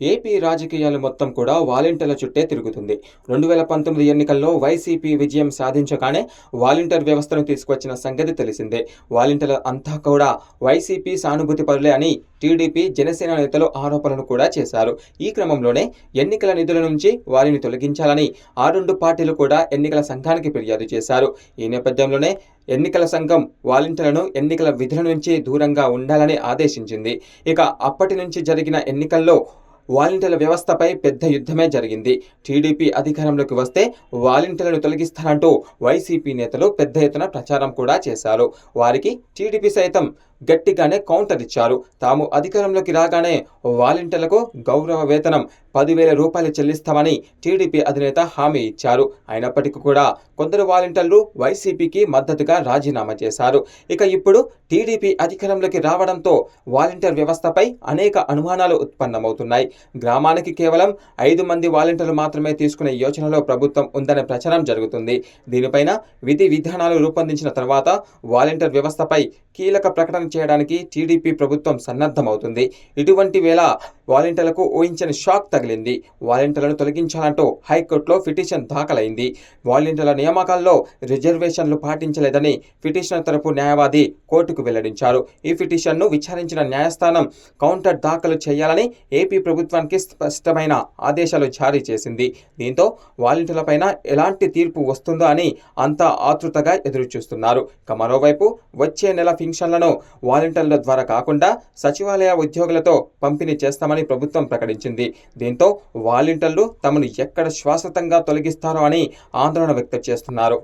AP రాజకీయాలు మొత్తం కూడా వాలంటీర్ల చుట్టే తిరుగుతుంది. రెండు వేల పంతొమ్మిది ఎన్నికల్లో వైసీపీ విజయం సాధించగానే వాలంటీర్ వ్యవస్థను తీసుకొచ్చిన సంగతి తెలిసిందే. వాలంటీర్ల అంతా కూడా వైసీపీ సానుభూతి పరులే అని టీడీపీ జనసేన నేతలు ఆరోపణలు కూడా చేశారు. ఈ క్రమంలోనే ఎన్నికల నిధుల నుంచి వారిని తొలగించాలని ఆ రెండు పార్టీలు కూడా ఎన్నికల సంఘానికి ఫిర్యాదు చేశారు. ఈ నేపథ్యంలోనే ఎన్నికల సంఘం వాలంటీర్లను ఎన్నికల విధుల నుంచి దూరంగా ఉండాలని ఆదేశించింది. ఇక అప్పటి నుంచి జరిగిన ఎన్నికల్లో వాలంటీర్ల వ్యవస్థపై పెద్ద యుద్ధమే జరిగింది. టీడీపీ అధికారంలోకి వస్తే వాలంటీర్లను తొలగిస్తారంటూ వైసీపీ నేతలు పెద్ద ఎత్తున ప్రచారం కూడా చేశారు. వారికి టీడీపీ సైతం గట్టిగానే కౌంటర్ ఇచ్చారు. తాము అధికారంలోకి రాగానే వాలంటీర్లకు గౌరవ వేతనం పదివేల రూపాయలు చెల్లిస్తామని టీడీపీ అధినేత హామీ ఇచ్చారు. అయినప్పటికీ కూడా కొందరు వాలంటీర్లు వైసీపీకి మద్దతుగా రాజీనామా చేశారు. ఇక ఇప్పుడు టీడీపీ అధికారంలోకి రావడంతో వాలంటీర్ వ్యవస్థపై అనేక అనుమానాలు ఉత్పన్నమవుతున్నాయి. గ్రామానికి కేవలం ఐదు మంది వాలంటీర్లు మాత్రమే తీసుకునే యోచనలో ప్రభుత్వం ఉందనే ప్రచారం జరుగుతుంది. దీనిపైన విధి విధానాలు రూపొందించిన తర్వాత వాలంటీర్ వ్యవస్థపై కీలక ప్రకటన చేయడానికి టీడీపీ ప్రభుత్వం సన్నద్ధమవుతుంది. ఇటువంటి వేళ వాలంటీర్లకు ఊహించని షాక్ తగిలింది. వాలంటీర్లను తొలగించాలంటూ హైకోర్టులో పిటిషన్ దాఖలైంది. వాలంటీర్ల నియామకాల్లో రిజర్వేషన్లు పాటించలేదని పిటిషనర్ తరపు న్యాయవాది కోర్టుకు వెల్లడించారు. ఈ పిటిషన్ను విచారించిన న్యాయస్థానం కౌంటర్ దాఖలు చేయాలని ఏపీ ప్రభుత్వానికి స్పష్టమైన ఆదేశాలు జారీ చేసింది. దీంతో వాలంటీర్లపైన ఎలాంటి తీర్పు వస్తుందో అని అంతా ఆతృతగా ఎదురుచూస్తున్నారు. ఇక మరోవైపు వచ్చే నెల ఫింక్షన్లను వాలంటీర్ల ద్వారా కాకుండా సచివాలయ ఉద్యోగులతో పంపిణీ చేస్తామని చేస్తామని ప్రభుత్వం ప్రకటించింది. దీంతో వాలంటీర్లు తమను ఎక్కడ శాశ్వతంగా తొలగిస్తారో అని ఆందోళన వ్యక్తం చేస్తున్నారు.